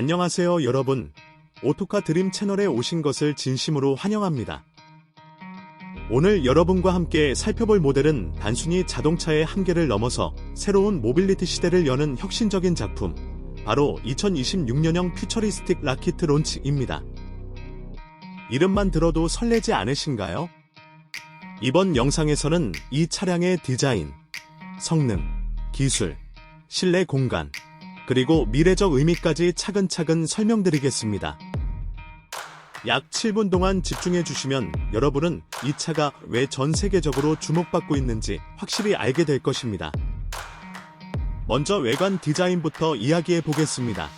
안녕하세요 여러분. 오토카 드림 채널에 오신 것을 진심으로 환영합니다. 오늘 여러분과 함께 살펴볼 모델은 단순히 자동차의 한계를 넘어서 새로운 모빌리티 시대를 여는 혁신적인 작품, 바로 2026년형 퓨처리스틱 라키트 론치입니다. 이름만 들어도 설레지 않으신가요? 이번 영상에서는 이 차량의 디자인, 성능, 기술, 실내 공간, 그리고 미래적 의미까지 차근차근 설명드리겠습니다. 약 7분 동안 집중해 주시면 여러분은 이 차가 왜 전 세계적으로 주목받고 있는지 확실히 알게 될 것입니다. 먼저 외관 디자인부터 이야기해 보겠습니다.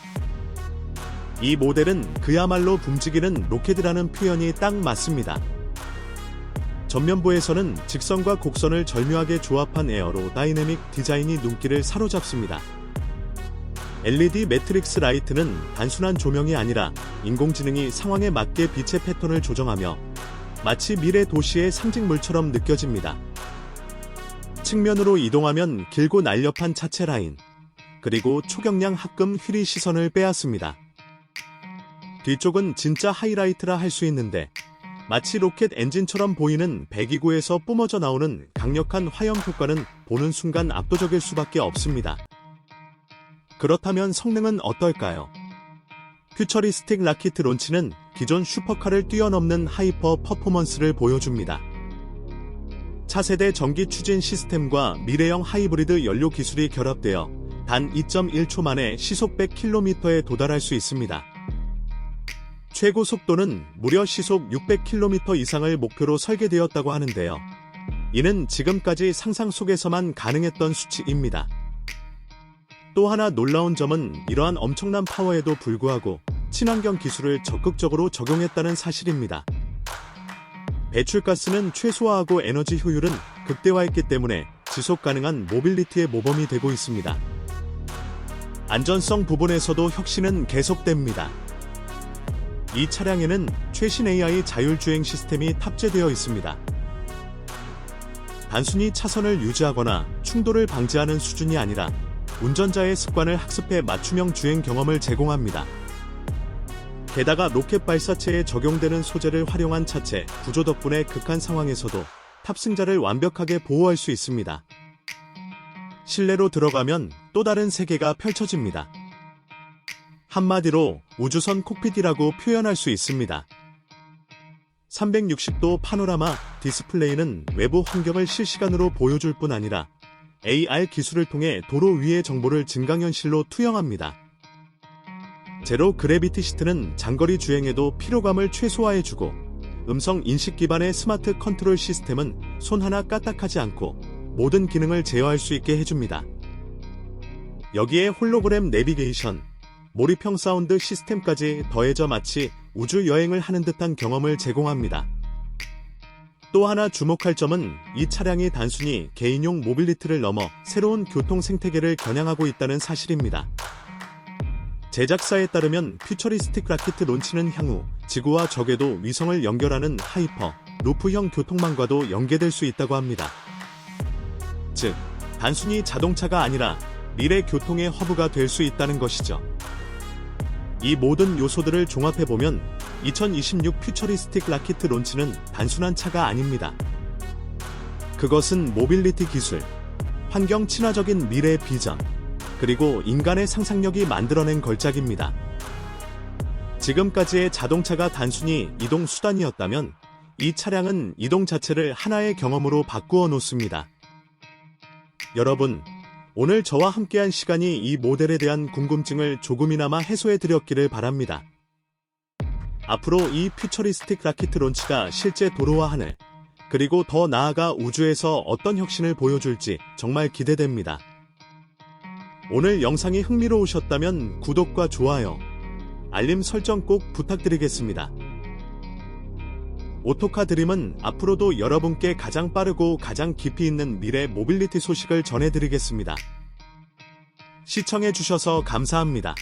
이 모델은 그야말로 붐직이는 로켓이라는 표현이 딱 맞습니다. 전면부에서는 직선과 곡선을 절묘하게 조합한 에어로 다이내믹 디자인이 눈길을 사로잡습니다. LED 매트릭스 라이트는 단순한 조명이 아니라 인공지능이 상황에 맞게 빛의 패턴을 조정하며 마치 미래 도시의 상징물처럼 느껴집니다. 측면으로 이동하면 길고 날렵한 차체 라인, 그리고 초경량 합금 휠이 시선을 빼앗습니다. 뒤쪽은 진짜 하이라이트라 할 수 있는데 마치 로켓 엔진처럼 보이는 배기구에서 뿜어져 나오는 강력한 화형 효과는 보는 순간 압도적일 수밖에 없습니다. 그렇다면 성능은 어떨까요? 퓨처리스틱 라키트 론치는 기존 슈퍼카를 뛰어넘는 하이퍼 퍼포먼스를 보여줍니다. 차세대 전기 추진 시스템과 미래형 하이브리드 연료 기술이 결합되어 단 2.1초 만에 시속 100km에 도달할 수 있습니다. 최고 속도는 무려 시속 600km 이상을 목표로 설계되었다고 하는데요. 이는 지금까지 상상 속에서만 가능했던 수치입니다. 또 하나 놀라운 점은 이러한 엄청난 파워에도 불구하고 친환경 기술을 적극적으로 적용했다는 사실입니다. 배출가스는 최소화하고 에너지 효율은 극대화했기 때문에 지속 가능한 모빌리티의 모범이 되고 있습니다. 안전성 부분에서도 혁신은 계속됩니다. 이 차량에는 최신 AI 자율주행 시스템이 탑재되어 있습니다. 단순히 차선을 유지하거나 충돌을 방지하는 수준이 아니라 운전자의 습관을 학습해 맞춤형 주행 경험을 제공합니다. 게다가 로켓 발사체에 적용되는 소재를 활용한 차체 구조 덕분에 극한 상황에서도 탑승자를 완벽하게 보호할 수 있습니다. 실내로 들어가면 또 다른 세계가 펼쳐집니다. 한마디로 우주선 콕핏이라고 표현할 수 있습니다. 360도 파노라마 디스플레이는 외부 환경을 실시간으로 보여줄 뿐 아니라 AR 기술을 통해 도로 위의 정보를 증강현실로 투영합니다. 제로 그래비티 시트는 장거리 주행에도 피로감을 최소화해주고 음성 인식 기반의 스마트 컨트롤 시스템은 손 하나 까딱하지 않고 모든 기능을 제어할 수 있게 해줍니다. 여기에 홀로그램 내비게이션, 몰입형 사운드 시스템까지 더해져 마치 우주 여행을 하는 듯한 경험을 제공합니다. 또 하나 주목할 점은 이 차량이 단순히 개인용 모빌리티를 넘어 새로운 교통 생태계를 겨냥하고 있다는 사실입니다. 제작사에 따르면 퓨처리스틱 라키트 론치는 향후 지구와 적에도 위성을 연결하는 하이퍼, 루프형 교통망과도 연계될 수 있다고 합니다. 즉, 단순히 자동차가 아니라 미래 교통의 허브가 될 수 있다는 것이죠. 이 모든 요소들을 종합해보면 2026 퓨처리스틱 라키트 론치는 단순한 차가 아닙니다. 그것은 모빌리티 기술, 환경 친화적인 미래 비전, 그리고 인간의 상상력이 만들어낸 걸작입니다. 지금까지의 자동차가 단순히 이동 수단이었다면 이 차량은 이동 자체를 하나의 경험으로 바꾸어 놓습니다. 여러분, 오늘 저와 함께한 시간이 이 모델에 대한 궁금증을 조금이나마 해소해 드렸기를 바랍니다. 앞으로 이 퓨처리스틱 라키트 론치가 실제 도로와 하늘, 그리고 더 나아가 우주에서 어떤 혁신을 보여줄지 정말 기대됩니다. 오늘 영상이 흥미로우셨다면 구독과 좋아요, 알림 설정 꼭 부탁드리겠습니다. 오토카 드림은 앞으로도 여러분께 가장 빠르고 가장 깊이 있는 미래 모빌리티 소식을 전해드리겠습니다. 시청해주셔서 감사합니다.